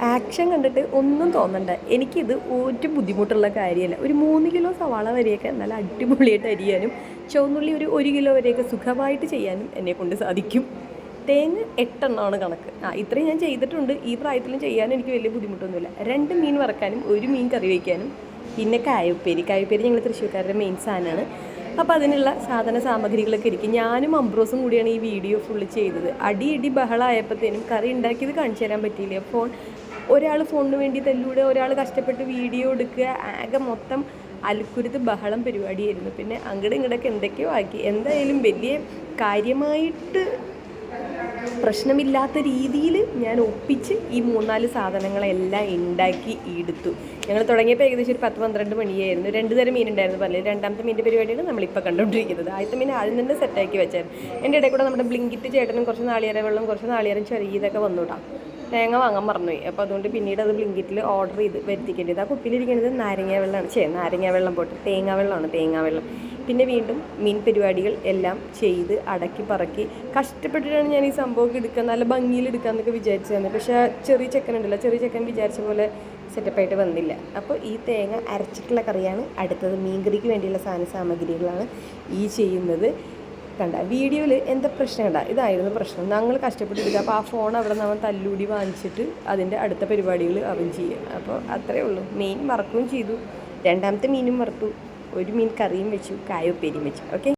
Action കണ്ടിട്ട് ഒന്നും തോന്നണ്ട. എനിക്കിത് ഒരു ബുദ്ധിമുട്ടുള്ള കാര്യമല്ല. ഒരു മൂന്ന് കിലോ സവാള വരെയൊക്കെ നല്ല അടിപൊളിയായിട്ട് അരിയാനും ചുവന്നുള്ളി ഒരു ഒരു കിലോ വരെയൊക്കെ സുഖമായിട്ട് ചെയ്യാനും എന്നെ കൊണ്ട് സാധിക്കും. തേങ്ങ എട്ടെണ്ണമാണ് കണക്ക്. ആ ഇത്രയും ഞാൻ ചെയ്തിട്ടുണ്ട്. ഈ പ്രായത്തിലും ചെയ്യാനും എനിക്ക് വലിയ ബുദ്ധിമുട്ടൊന്നുമില്ല. രണ്ട് മീൻ വറക്കാനും ഒരു മീൻ കറി വയ്ക്കാനും പിന്നെ കായപ്പേരി. കായപ്പേരി ഞങ്ങൾ തൃശ്ശൂർക്കാരുടെ മെയിൻ സാധനമാണ്. അപ്പോൾ അതിനുള്ള സാധന സാമഗ്രികളൊക്കെ ഇരിക്കും. ഞാനും അംബ്രോസും കൂടിയാണ് ഈ വീഡിയോ ഫുള്ള് ചെയ്തത്. അടി ഇടി ബഹളമായപ്പോഴത്തേനും കറി ഉണ്ടാക്കിയത് കാണിച്ചു തരാൻ പറ്റിയില്ല. ഫോൺ ഒരാൾ ഫോണിന് വേണ്ടി തല്ലൂടെ ഒരാൾ കഷ്ടപ്പെട്ട് വീഡിയോ എടുക്കുക ആകെ മൊത്തം അൽക്കുരുത്ത് ബഹളം പരിപാടിയായിരുന്നു. പിന്നെ അങ്ങോട്ടും ഇങ്ങോട്ടൊക്കെ എന്തൊക്കെയോ ആക്കി. എന്തായാലും വലിയ കാര്യമായിട്ട് പ്രശ്നമില്ലാത്ത രീതിയിൽ ഞാൻ ഒപ്പിച്ച് ഈ മൂന്നാൽ സാധനങ്ങളെല്ലാം ഉണ്ടാക്കി എടുത്തു. ഞങ്ങൾ തുടങ്ങിയപ്പോൾ ഏകദേശം ഒരു പത്ത് പന്ത്രണ്ട് മണിയായിരുന്നു. രണ്ട് തരം മീൻ ഉണ്ടായിരുന്നു പറഞ്ഞത് രണ്ടാമത്തെ മീന്റെ പരിപാടിയാണ് നമ്മളിപ്പോൾ കണ്ടുകൊണ്ടിരിക്കുന്നത് ആദ്യത്തെ മീൻ ആദ്യം തന്നെ സെറ്റാക്കി വെച്ചായിരുന്നു. എന്റെ ഇടയിൽ കൂടെ നമ്മുടെ ബ്ലിങ്കിറ്റ് ചേട്ടനും കുറച്ച് നാളികേര വെള്ളം കുറച്ച് നാളികേരം ചെറിയതൊക്കെ വന്നുവിടാം തേങ്ങ വാങ്ങാൻ മറന്നുപോയി. അപ്പോൾ അതുകൊണ്ട് പിന്നീട് അത് ബ്ലിങ്കിറ്റിൽ ഓർഡർ ചെയ്ത് വരുത്തിക്കേണ്ടത് ആ കുപ്പിയിലിരിക്കുന്നത് നാരങ്ങ വെള്ളമാണ്. ചേ നാരങ്ങ വെള്ളം പോട്ട്. തേങ്ങ വെള്ളമാണ് തേങ്ങ വെള്ളം. പിന്നെ വീണ്ടും മീൻ പരിപാടികൾ എല്ലാം ചെയ്ത് അടക്കി പറക്കി. കഷ്ടപ്പെട്ടിട്ടാണ് ഞാൻ ഈ സംഭവം എടുക്കുക നല്ല ഭംഗിയിൽ എടുക്കാമെന്നൊക്കെ തന്നെ പക്ഷേ ചെറിയ ചെക്കൻ ഉണ്ടല്ലോ ചെറിയ ചെക്കൻ വിചാരിച്ച പോലെ സെറ്റപ്പായിട്ട് വന്നില്ല. അപ്പോൾ ഈ തേങ്ങ അരച്ചിട്ടുള്ള കറിയാണ്. അടുത്തത് മീൻകറിക്ക് വേണ്ടിയുള്ള സാധന സാമഗ്രികളാണ് ഈ ചെയ്യുന്നത്. കണ്ട. വീഡിയോയിൽ എന്താ പ്രശ്നം കണ്ട? ഇതായിരുന്നു പ്രശ്നം. ഞങ്ങൾ കഷ്ടപ്പെട്ടിരിക്കുക അപ്പോൾ ആ ഫോൺ അവിടെ നിന്ന് അവൻ തല്ലൂടി വാങ്ങിച്ചിട്ട് അതിന്റെ അടുത്ത പരിപാടികൾ അവൻ ചെയ്യും. അപ്പോൾ അത്രയേ ഉള്ളൂ. മീൻ വറക്കുകയും ചെയ്തു. രണ്ടാമത്തെ മീനും വറുത്തു. ഒരു മീൻ കറിയും വെച്ചു. കായ ഉപ്പേരിയും വെച്ചു. ഓക്കെ